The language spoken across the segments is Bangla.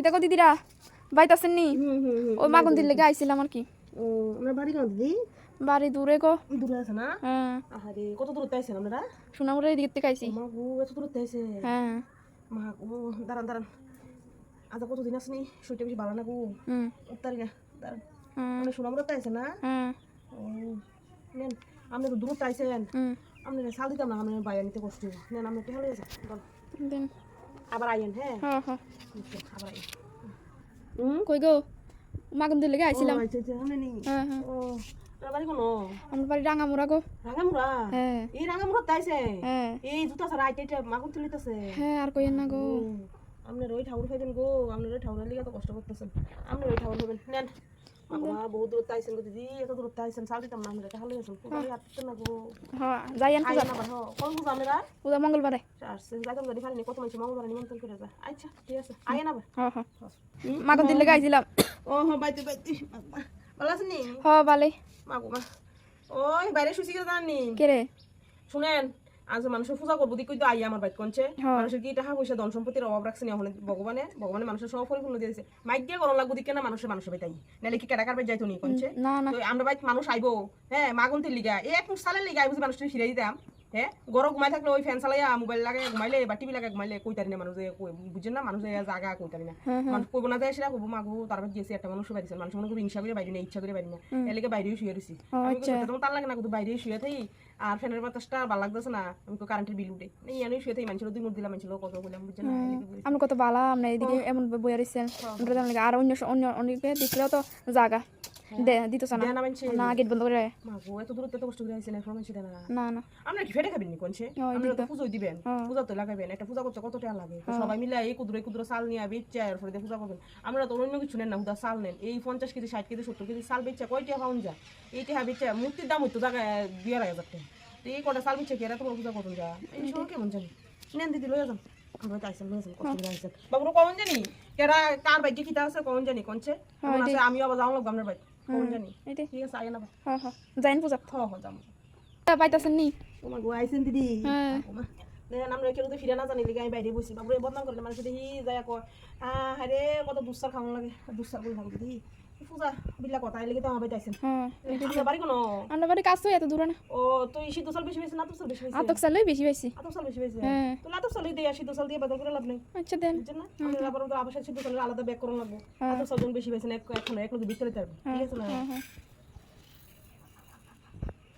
কি দেখো দিদিরা? বাইত আছেন নি? ওই মাগুন দিল লেগে আইছিলাম আর কি? আপনার বাড়ি কেন দিদি বাড়ি দূরে গো দূরে আছে না? হ্যাঁ আহারে কত দূরত্বে আছেন আপনারা সোনামুড়ে এদিকে থেকে আইছি মা গো এত দূরত্বে আছে হ্যাঁ মা গো দাঁড়ান দাঁড়ান। আজ কতদিন আসনি শরীরটা বেশি ভালো না গো। হুম উত্তারি না দাঁড়ান। আপনি সোনামুড়াতে আছে না? হ্যাঁ নেন আপনি তো দূরত্বে আইছেন হুম আপনি সাল দিতাম না আপনি বাইরে নিতে কষ্ট নেন আপনি একটু ভালো আছে? দেন। আবার হ্যাঁ? হ্যাঁ হ্যাঁ। আচ্ছা, আবার আইয়েন। হুম? কই গো? মাগুন দিল আইছিলাম। আচ্ছা আচ্ছা হ্যাঁ হ্যাঁ। ও বাড়ি কোনো? আমার বাড়ি রাঙামুড়া গো। রাঙামুড়া? হ্যাঁ। এই রাঙামুড়া তাইছে হ্যাঁ। এই জুতা আইতে আইতে মাগুন তুলিতেছে। হ্যাঁ আর কইেন না গো। আপনার ওই ঠাকুর খাইবেন গো আপনার ওই ঠাকুরের লিগে তো কষ্ট করতেছেন। আপনার ওই ঠাকুর খাবেন নেন। বাবা বহু দূর তাইছেন দিদি এত দূর তাইছেন সাল দিতাম না আমরা কোথায় না গো হ্যাঁ যাইয়েন পূজা। না বাহ কোন পূজা আপনারা পূজা মঙ্গলবারে আসছেন যাইতাম গাড়ি ফালিনি কত মানুষ মঙ্গলবার নিমন্ত্রণ করে যায় আচ্ছা ঠিক আছে আইয়া না হ্যাঁ হ্যাঁ মাগুন দিল লেগে ও হ্যাঁ বাইতে বাইতে ভালো আছেন? নি হ বালে মাগো মা। ওই বাইরে শুছি করে জানি কে রে শুনেন। আজ মানুষের পূজা করব দিকে তো আইয়া আমার বাইক কনছে। মানুষের কি টাকা পয়সা ধন সম্পত্তির অভাব রাখছে না হলে ভগবানে? ভগবানে মানুষের সব পরিপূর্ণ দিয়েছে মাইক দিয়ে গরম লাগবো দিকে না মানুষের মানুষের বাইতাই নাহলে কি কেটাকার বাই যাইতো নি কনছে? আমরা বাইক মানুষ আইবো। হ্যাঁ মাগুন্তির লিগা। এই এক সালের লিগা আইবো মানুষটা ফিরে দিতাম হ্যাঁ গরম ঘুমাই থাকলে ওই ফ্যান চালাইয়া মোবাইল লাগে ঘুমাইলে বা টিভি লাগে ঘুমাইলে কইতারি না? মানুষ বুঝছেন না মানুষ জায়গা কইতারি না হ্যাঁ, মানুষ কইব না যায় সেটা কইব মাগো তারপর গেছি একটা মানুষ বাইরেছে মানুষ মনে ইচ্ছা করে বাইরে না ইচ্ছা করে বাইরে না এলাকে শুয়ে রয়েছি আমি কই, তার লাগে না কিন্তু বাইরে শুয়ে আর ফ্যানের বাতাসটা ভালো লাগতেছে না? আমি কই, কারেন্টের বিল উঠে। এই আমি শুয়ে থাকি মানুষের দুই দিলাম মানুষের কত বললাম বুঝছেন না। আমরা কত বালা আমরা এদিকে এমন বইয়া আর অন্য অন্য অনেকে দেখলেও তো জায়গা দে না। না গেট বন্ধ করে মাগো এত দূরত্ব এত কষ্ট করে আইছেন এখন মানুষ দেয় না না। না কি ফেটে খাবেন নি কোনছে ওই তো পুজো দিবেন। হ্যাঁ। পূজা তো লাগাবেন একটা পূজা করতে কত টাকা লাগে সবাই মিলে এই কুদুরে কুদুরে চাল নিয়ে বেচা এরপরে দিয়ে পূজা করবেন। আমরা তো অন্য কিছু নেন না হুদা চাল নেন। এই পঞ্চাশ কেজি ষাট কেজি সত্তর কেজি চাল বেচা কয় টাকা পাউন যা এই টাকা বেচা মূর্তির দাম হইতো জায়গায় দুই আড়াই হাজার টাকা এই কটা চাল বেচা কি এরা তোমার পূজা করুন যা? এই কেমন জানি। নেন দিদি লয়ে যান। আমরা জানি কেরা কার বাইকে খিতা আছে কমন জানি কোনছে আছে আমিও আবার যাওয়া লাগবো আপনার বাইক কমন জানি ঠিক আছে আইয়া না হ্যাঁ হ্যাঁ যাইন পূজা হ হ যাব পাইতাছেন নি তোমার গো আইছেন দিদি হ্যাঁ। দেখেন আমরা কেউ তো ফিরে না জানি আমি বাইরে বসি বাবুরে বদনাম করলে মানুষ দেখি যায় কয় আহ আরে কত দুঃসার খাওয়ানো লাগে দুঃসার করে থাকো দিদি বিল্লা কথা এলিগে তো আমার বাইতে হ্যাঁ আপনার বাড়ি কোনো? আমরা বাড়ি কাজ এত দূরে না। ও তুই সিদ্ধ সাল বেশি বেশি না তো সাল বেশি বেশি আতক সালে বেশি বেশি আতপ সাল বেশি বেশি হ্যাঁ। তো সাল দিয়ে সাল বদল করে লাভ নাই। আচ্ছা দেন। না? আমরা আবার ওদের আবার সিদ্ধ সালের আলাদা ব্যাক করে লাগবো সাল জন বেশি বেশি না এক- এখন এক নদী ঠিক আছে না? হ্যাঁ হ্যাঁ।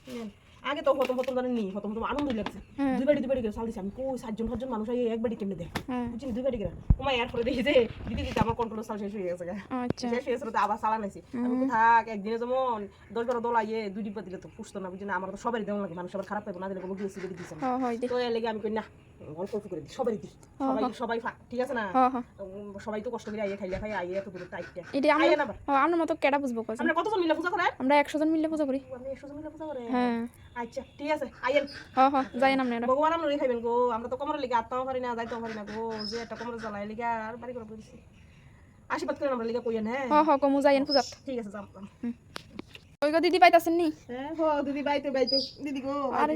নেন। আগে তো হতম হতম জানেন নি হতম হতম আনন্দ লাগছে। হ্যাঁ। দুই বাড়ি দুই বাড়ি করে চাল দিছি। আমি কই সাতজন সাতজন মানুষ আই এক বাড়ি কেমনে দেয় হ্যাঁ। বুঝছি দুই বাড়ি করে। তোমার এর পরে দেখি যে দিদি দিদি আমার কন্ট্রোল চাল শেষ হয়ে গেছে। আচ্ছা। শেষ হয়ে গেছে তো আবার চালা নাইছি আমি থাক একদিনে যেমন দশ বারো দল আইয়ে দুই ডিব্বা দিলে তো পুষতো না বুঝি না? আমার তো সবারই দেওয়া লাগে মানুষ সবার খারাপ পাবো না দিলে বলব গিয়েছি দিদি দিছে তো এর লেগে আমি কই না অল্প অল্প করে দিই সবারই দিই। সবাই সবাই ঠিক আছে না? হ্যাঁ হ্যাঁ। সবাই তো কষ্ট করে আইয়ে খাইলে খাই আইয়ে এত দূরে টাইটটা এটা আমরা না হ্যাঁ, আমরা মতো কেডা বুঝব কথা আমরা কতজন মিলে পূজা করেন আমরা একশো জন মিলে পূজা করি। আপনি একশো জন মিলে পূজা করেন হ্যাঁ। আচ্ছা ঠিক আছে আইয়েন। হ্যাঁ হ্যাঁ যাই না আপনারা ভগবান আমরা খাইবেন গো আমরা তো কমরের লিগে আত্মাও পারি না যাইতেও পারি না গো যে একটা কমরে জ্বালাই লিগে আর বাড়ি করে পড়েছি আশীর্বাদ করেন আমরা লিগে কইয়েন হ্যাঁ? হ্যাঁ হ্যাঁ কমু যাইন পূজাত। ঠিক আছে যাম ওই গো দিদি পাইতাছেন নি হ্যাঁ হো দিদি বাইতে বাইতে। দিদি গো আরে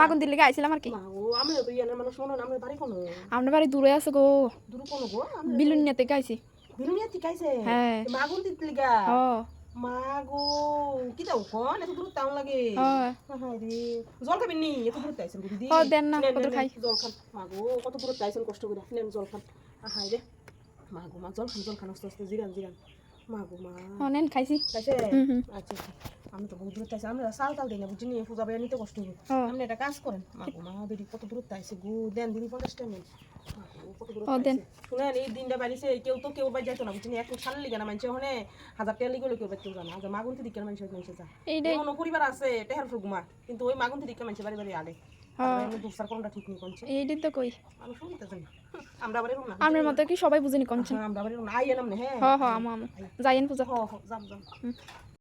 মাগুন দিল্লি আইছিলাম আর কি। মা গো আমিও তো ইয়ানের মানুষ মনে আমরা বাড়ি কোনো? আমরা বাড়ি দূরে আছে গো। দূর কোনো গো? বিলুনিয়া থেকে আইছি বিলুনিয়া টিকাইছে হ্যাঁ। মাগুন দিত লিগা ও মা গো কি দাও কোন এত দূর টাউন লাগে। হ্যাঁ হায় রে জল খাবেন নি? এত দূর তাইছেন দিদি। ও, দেন না, কত খাই। জল খান। মা গো কত দূর তাইছেন কষ্ট করে। নেন জল খান। হায় রে। মা গো মা জল খান জল খান আস্তে আস্তে জিরান জিরান। হ্যাঁ খাইছি। আচ্ছা আচ্ছা। আমি তো বহু দূর তাইছে আমরা সাল তাল দিই না বুঝছি নি পূজা বাইরে নিতে কষ্ট হবে আপনি একটা কাজ করেন। মা মা দিদি কত দূর তাইছে গো দেন দিদি পঞ্চাশ টাকা নেন মা গো, কত দূর ও, দেন। তাইছে। শুনেন এই দিনটা বাড়িছে কেউ তো কেউ বাড়ি যাইতো না বুঝছি নি এখন সাল লিগে না মানুষ ওখানে হাজার টাকা লিগে কেউ জানা আজ মাগুন থেকে মানুষ মানুষ যা। পরিবার আছে টেহার ফুল ঘুমা কিন্তু ওই মাগুন থেকে মানুষ বাড়ি বাড়ি আলে হ্যাঁ। এইটাই তো কই। আমরা মতো কি সবাই বুঝিনি হ্যাঁ, হ্যাঁ। হ হ আমু আমু। পূজা।